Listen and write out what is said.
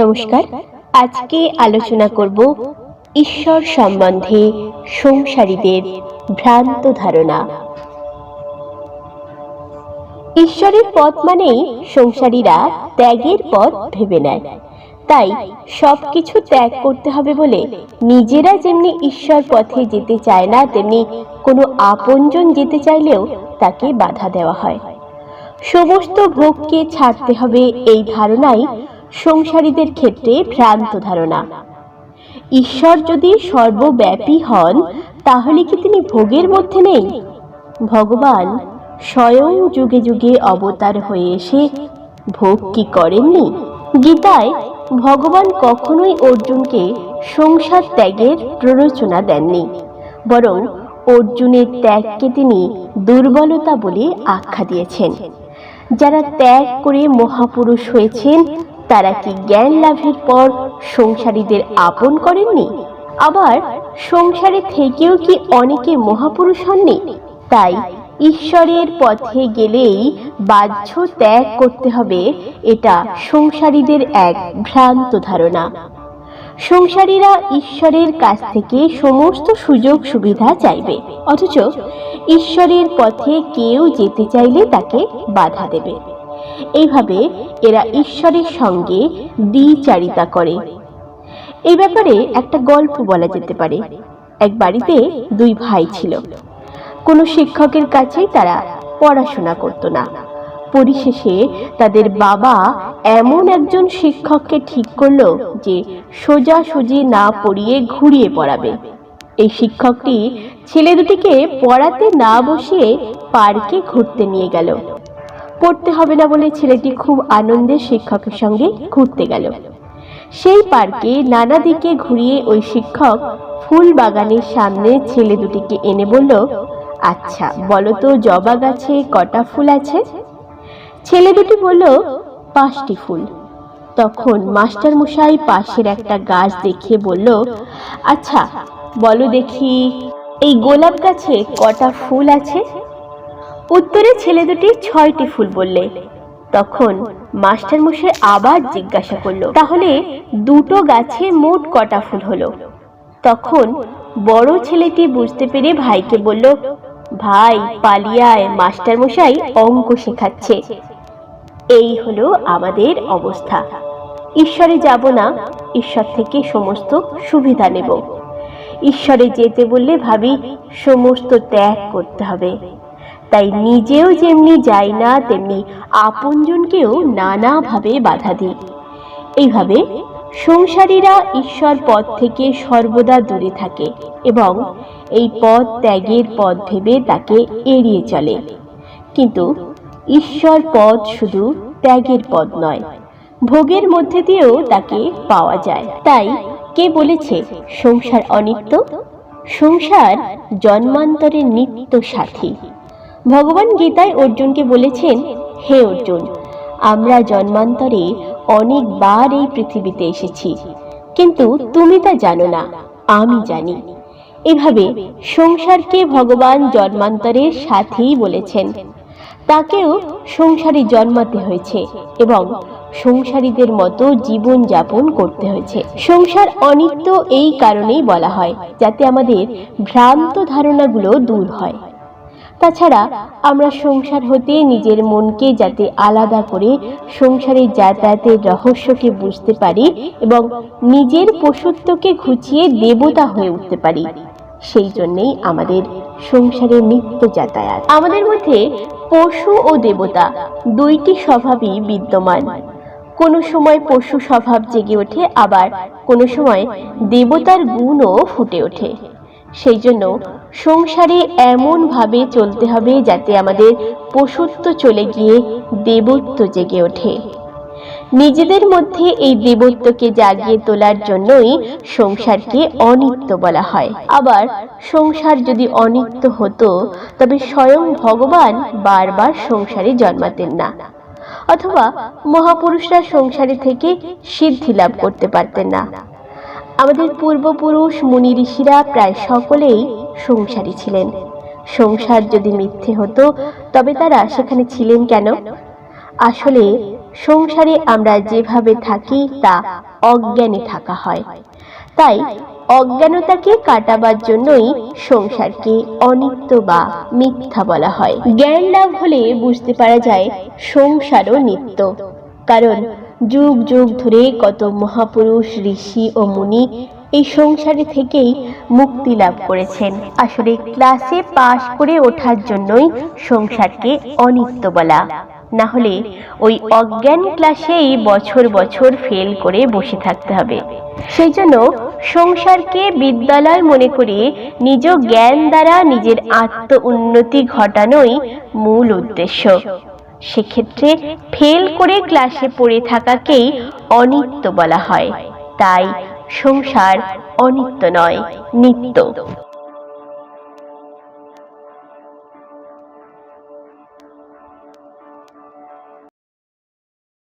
নমস্কার। আজকে আলোচনা করব ঈশ্বর সম্বন্ধে সংসারীদের ভ্রান্ত ধারণা। ঈশ্বরের পথ মানেই সংসারীরা ত্যাগের পথ ভেবে নেয়। তাই সবকিছু ত্যাগ করতে হবে বলে নিজেরা যেমনি ঈশ্বর পথে যেতে চায় না, তেমনি কোনো আপনজন যেতে চাইলেও তাকে বাধা দেওয়া হয়। সমস্ত ভোগকে ছাড়তে হবে এই ধারণাই সংসারীদের ক্ষেত্রে ভ্রান্ত ধারণা। ঈশ্বর যদি সর্বব্যাপী হন, তাহলে কি তিনি ভোগের মধ্যে নেই? ভগবান স্বয়ং যুগে যুগে অবতার হয়ে এসে ভোগ কি করেননি? গীতায় ভগবান কখনোই অর্জুনকে সংসার ত্যাগের প্ররোচনা দেননি, বরং অর্জুনের ত্যাগকে তিনি দুর্বলতা বলে আখ্যা দিয়েছেন। যারা ত্যাগ করে মহাপুরুষ হয়েছেন তারা কি জ্ঞান লাভের পর সংসারীদের আপন করেননি? আবার সংসারে থেকেও কি অনেকে মহাপুরুষ হননি? তাই ঈশ্বরের পথে গেলেই বাহ্য ত্যাগ করতে হবে, এটা সংসারীদের এক ভ্রান্ত ধারণা। সংসারীরা ঈশ্বরের কাছ থেকে সমস্ত সুযোগ সুবিধা চাইবে, অথচ ঈশ্বরের পথে কেউ যেতে চাইলে তাকে বাধা দেবে। এইভাবে এরা ঈশ্বরের সঙ্গে দ্বিচারিতা করে। এই ব্যাপারে একটা গল্প বলা যেতে পারে। এক বাড়িতে দুই ভাই ছিল। কোনো শিক্ষকের কাছেই তারা পড়াশোনা করতো না। পরিশেষে তাদের বাবা এমন একজন শিক্ষককে ঠিক করল যে সোজাসুজি না পড়িয়ে ঘুরিয়ে পড়াবে। এই শিক্ষকটি ছেলে দুটিকে পড়াতে না বসিয়ে পার্কে ঘুরতে নিয়ে গেল। পড়তে হবে না বলে ছেলেটি খুব আনন্দের শিক্ষকের সঙ্গে ঘুরতে গেল। সেই পার্কে নানা দিকে ঘুরিয়ে ওই শিক্ষক ফুল বাগানের সামনে ছেলে দুটিকে এনে বলল আচ্ছা বলো তো, জবা গাছে কটা ফুল আছে? ছেলে দুটি বলল, পাঁচটি ফুল। তখন মাস্টার মশাই পাশের একটা গাছ দেখে বলল আচ্ছা বলো দেখি, এই গোলাপ গাছে কটা ফুল আছে? উত্তরে ছেলে দুটি ছয়টি ফুল বললে। তখন মাস্টার মশাই আবার জিজ্ঞাসা করল, তাহলে দুটো গাছে মোট কটা ফুল হলো? তখন বড় ছেলেটি বুঝতে পেরে ভাইকে বলল, ভাই, পালিয়ায় মাস্টার মশাই অঙ্ক শেখাচ্ছে। এই হলো আমাদের অবস্থা। ঈশ্বরে যাব না, ঈশ্বর থেকে সমস্ত সুবিধা নেব। ঈশ্বরে যেতে বললে ভাবি, সমস্ত ত্যাগ করতে হবে। তাই নিজেও যেমনি যাই না, তেমনি আপনজনকেও নানাভাবে বাধা দিই। এইভাবে সংসারীরা ঈশ্বর পথ থেকে সর্বদা দূরে থাকে এবং এই পথ ত্যাগের পথ ভেবে তাকে এড়িয়ে চলে। কিন্তু ঈশ্বর পথ শুধু ত্যাগের পথ নয়, ভোগের মধ্যে দিয়েও তাকে পাওয়া যায়। তাই কে বলেছে সংসার অনিত্য? সংসার জন্মান্তরের নিত্য সাথী ভগবান গীতায় অর্জুনকে বলেছেন, হে অর্জুন, আমরা জন্মান্তরে অনেকবার এই পৃথিবীতে এসেছি, কিন্তু তুমি তা জানো না, আমি জানি। এভাবে সংসারকে ভগবান জন্মান্তরের সাথেই বলেছেন। তাকেও সংসারে জন্মাতে হয়েছে এবং সংসারীদের মতো জীবন যাপন করতে হয়েছে। সংসার অনিত্য এই কারণেই বলা হয়, যাতে আমাদের ভ্রান্ত ধারণাগুলো দূর হয়। তাছাড়া আমরা সংসার হতে নিজের মনকে যাতে আলাদা করে সংসারের যাতায়াতের রহস্যকে বুঝতে পারি এবং নিজের পশুত্বকে ঘুচিয়ে দেবতা হয়ে উঠতে পারি। সেই জন্যেই আমাদের সংসারে নিত্য যাতায়াত। আমাদের মধ্যে পশু ও দেবতা দুইটি স্বভাবই বিদ্যমান। কোনো সময় পশু স্বভাব জেগে ওঠে, আবার কোনো সময় দেবতার গুণও ফুটে ওঠে। সেই জন্য সংসারে এমনভাবে চলতে হবে যাতে আমাদের পশুত্ব চলে গিয়ে দেবত্ব জেগে ওঠে। নিজেদের মধ্যে এই দেবত্বকে জাগিয়ে তোলার জন্যই সংসারকে অনিত্য বলা হয়। আবার সংসার যদি অনিত্য হতো, তবে স্বয়ং ভগবান বারবার সংসারে জন্মাতেন না। অথবা মহাপুরুষরা সংসারে থেকে সিদ্ধি লাভ করতে পারতেন না। আমাদের পূর্বপুরুষ মুনি ঋষিরা প্রায় সকলেই সংসারী ছিলেন। সংসার যদি মিথ্যে হতো, তবে তারা সেখানে ছিলেন কেন? আসলে সংসারে আমরা যেভাবে থাকি, তা অজ্ঞানে থাকা হয়। তাই অজ্ঞানতাকে কাটাবার জন্যই সংসারকে অনিত্য বা মিথ্যা বলা হয়। জ্ঞান লাভ হলে বুঝতে পারা যায়, সংসারও নিত্য। কারণ যুগ যুগ ধরে কত মহাপুরুষ, ঋষি ও মুনি এই সংসারে থেকেই মুক্তি লাভ করেছেন। আসলে ক্লাসে পাশ করে ওঠার জন্যই সংসারকে অনিত্য বলা। না হলে ওই অজ্ঞান ক্লাসেই বছর বছর ফেল করে বসে থাকতে হবে। সেই জন্য সংসারকে বিদ্যালয় মনে করে নিজ জ্ঞান দ্বারা নিজের আত্ম উন্নতি ঘটানোই মূল উদ্দেশ্য। সেক্ষেত্রে ফেল করে ক্লাসে পড়ে থাকাকেই অনিত্য বলা হয়। তাই সংসার অনিত্য নয় নিত্য।